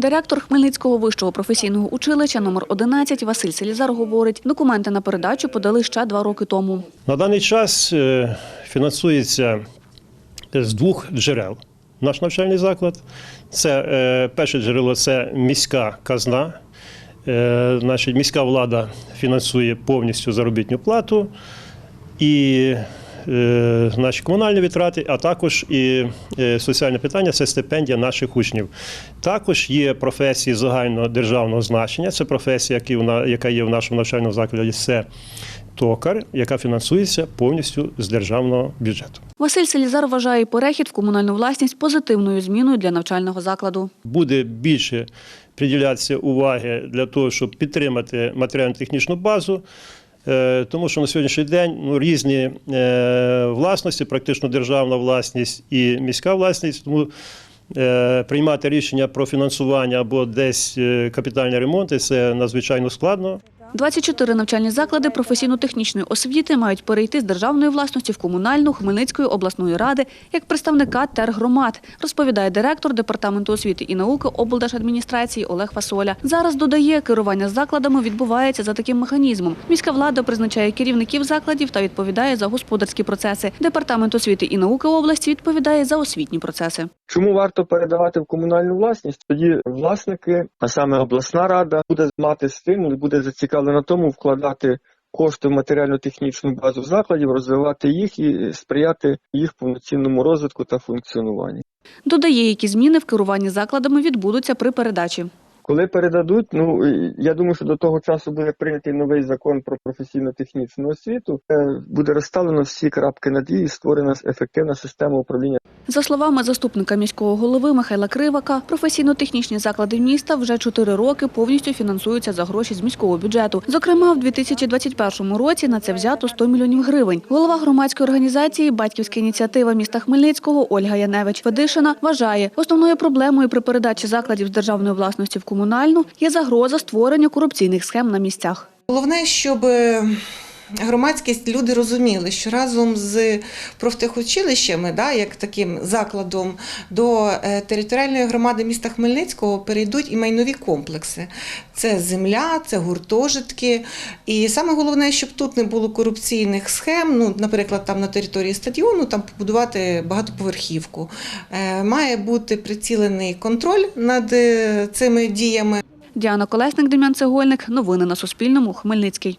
Директор Хмельницького вищого професійного училища номер 11 Василь Селізар говорить, документи на передачу подали ще два роки тому. На даний час е, фінансується з двох джерел наш навчальний заклад. Це е, перше джерело це міська казна. Е, Значить, міська влада фінансує повністю заробітну плату і наші комунальні витрати, а також і е, соціальне питання це стипендія наших учнів. Також є професії загальнодержавного значення. Це професія, яка є в нашому навчальному закладі. Це токар, яка фінансується повністю з державного бюджету. Василь Селізар вважає перехід в комунальну власність позитивною зміною для навчального закладу. Буде більше приділятися уваги для того, щоб підтримати матеріально-технічну базу. Е, Тому що на сьогоднішній день ну, різні е, власності, практично державна власність і міська власність. Тому е, приймати рішення про фінансування або десь капітальні ремонти це надзвичайно складно. 24 навчальні заклади професійно-технічної освіти мають перейти з державної власності в комунальну Хмельницької обласної ради як представника тергромад, розповідає директор департаменту освіти і науки облдержадміністрації Олег Фасоля. Зараз додає, керування закладами відбувається за таким механізмом. Міська влада призначає керівників закладів та відповідає за господарські процеси. Департамент освіти і науки області відповідає за освітні процеси. Чому варто передавати в комунальну власність? Тоді власники, а саме обласна рада, буде мати стимул і буде зацікавлена тому вкладати кошти в матеріально-технічну базу закладів, розвивати їх і сприяти їх повноцінному розвитку та функціонуванню. Додає, які зміни в керуванні закладами відбудуться при передачі. Коли передадуть, ну я думаю, що до того часу буде прийнятий новий закон про професійно-технічну освіту, буде розставлено всі крапки над «і» і створена ефективна система управління За словами заступника міського голови Михайла Кривака, професійно-технічні заклади міста вже чотири роки повністю фінансуються за гроші з міського бюджету. Зокрема, в 2021 році на це взято 100 мільйонів гривень. Голова громадської організації Батьківська ініціатива міста Хмельницького Ольга Яневич Федишина вважає, основною проблемою при передачі закладів з державної власності в комунальну є загроза створення корупційних схем на місцях. Головне, щоб е, громадськість люди розуміли, що разом з профтехучилищами, да, як таким закладом до е, територіальної громади міста Хмельницького перейдуть і майнові комплекси. Це земля, це гуртожитки. І саме головне, щоб тут не було корупційних схем. Ну, наприклад, там на території стадіону там побудувати багатоповерхівку. Е, Має бути прицілений контроль над е, цими діями. Діана Колесник, Дем'ян Цегольник. Новини на Суспільному. Хмельницький.